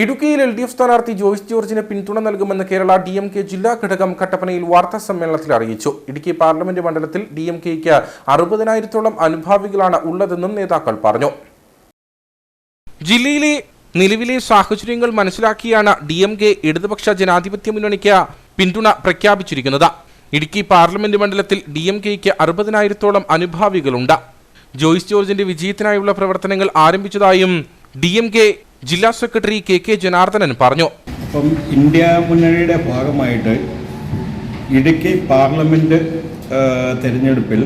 ഇടുക്കിയിൽ L D F സ്ഥാനാർത്ഥി ജോയ്സ് ജോർജിന് പിന്തുണ നൽകുമെന്ന് കേരള ഡി എം കെ ജില്ലാ ഘടകം കട്ടപ്പനയിൽ വാർത്താ സമ്മേളനത്തിൽ അറിയിച്ചു. ഇടുക്കി പാർലമെന്റ് മണ്ഡലത്തിൽ ഡി എം കെക്ക് അറുപതിനായിരത്തോളം അനുഭാവികളാണ് ഉള്ളതെന്നും നേതാക്കൾ പറഞ്ഞു. ജില്ലയിലെ നിലവിലെ സാഹചര്യങ്ങൾ മനസ്സിലാക്കിയാണ് ഡി എം കെ ഇടതുപക്ഷ ജനാധിപത്യ മുന്നണിക്ക് പിന്തുണ പ്രഖ്യാപിച്ചിരിക്കുന്നത്. ഇടുക്കി പാർലമെന്റ് മണ്ഡലത്തിൽ ഡി എം കെക്ക് അറുപതിനായിരത്തോളം അനുഭാവികളുണ്ട്. ജോയ്സ് ജോർജിന്റെ വിജയത്തിനായുള്ള പ്രവർത്തനങ്ങൾ ആരംഭിച്ചതായും ഡി എം കെ ജില്ലാ സെക്രട്ടറി കെ കെ ജനാർദ്ദനൻ പറഞ്ഞു. അപ്പം ഇന്ത്യ മുന്നണിയുടെ ഭാഗമായിട്ട് ഇടുക്കി പാർലമെന്റ് തിരഞ്ഞെടുപ്പിൽ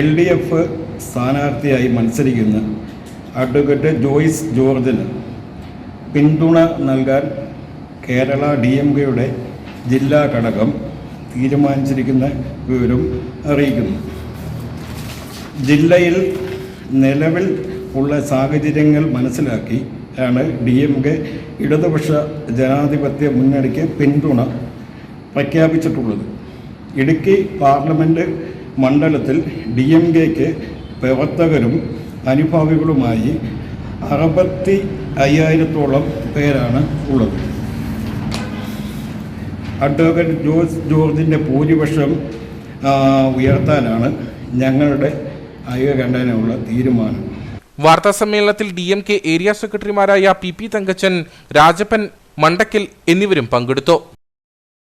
എൽ ഡി എഫ് സ്ഥാനാർത്ഥിയായി മത്സരിക്കുന്ന അഡ്വക്കേറ്റ് ജോയിസ് ജോർജിന് പിന്തുണ നൽകാൻ കേരള ഡി എം കെയുടെ ജില്ലാ ഘടകം തീരുമാനിച്ചിരിക്കുന്ന വിവരം അറിയിക്കുന്നു. ജില്ലയിൽ നിലവിൽ ഉള്ള സാഹചര്യങ്ങൾ മനസ്സിലാക്കി ആണ് ഡി എം കെ. ഇടതുപക്ഷ ജനാധിപത്യ മുന്നണിക്ക് പിന്തുണ പ്രഖ്യാപിച്ചിട്ടുള്ളത്. ഇടുക്കി പാർലമെന്റ് മണ്ഡലത്തിൽ ഡി എം കെക്ക് പ്രവർത്തകരും അനുഭാവികളുമായി അറുപത്തി അയ്യായിരത്തോളം പേരാണ് ഉള്ളത്. അഡ്വക്കേറ്റ് ജോസ് ജോർജിന്റെ ഭൂരിപക്ഷം ഉയർത്താനാണ് ഞങ്ങളുടെ ഐകകണ്ഠനുള്ള തീരുമാനം. വാർത്താ സമ്മേളനത്തിൽ ഡി എം കെ ഏരിയ സെക്രട്ടറിമാരായ പി പി തങ്കച്ചൻ രാജപ്പൻ മണ്ടക്കൽ എന്നിവരും പങ്കെടുത്തു.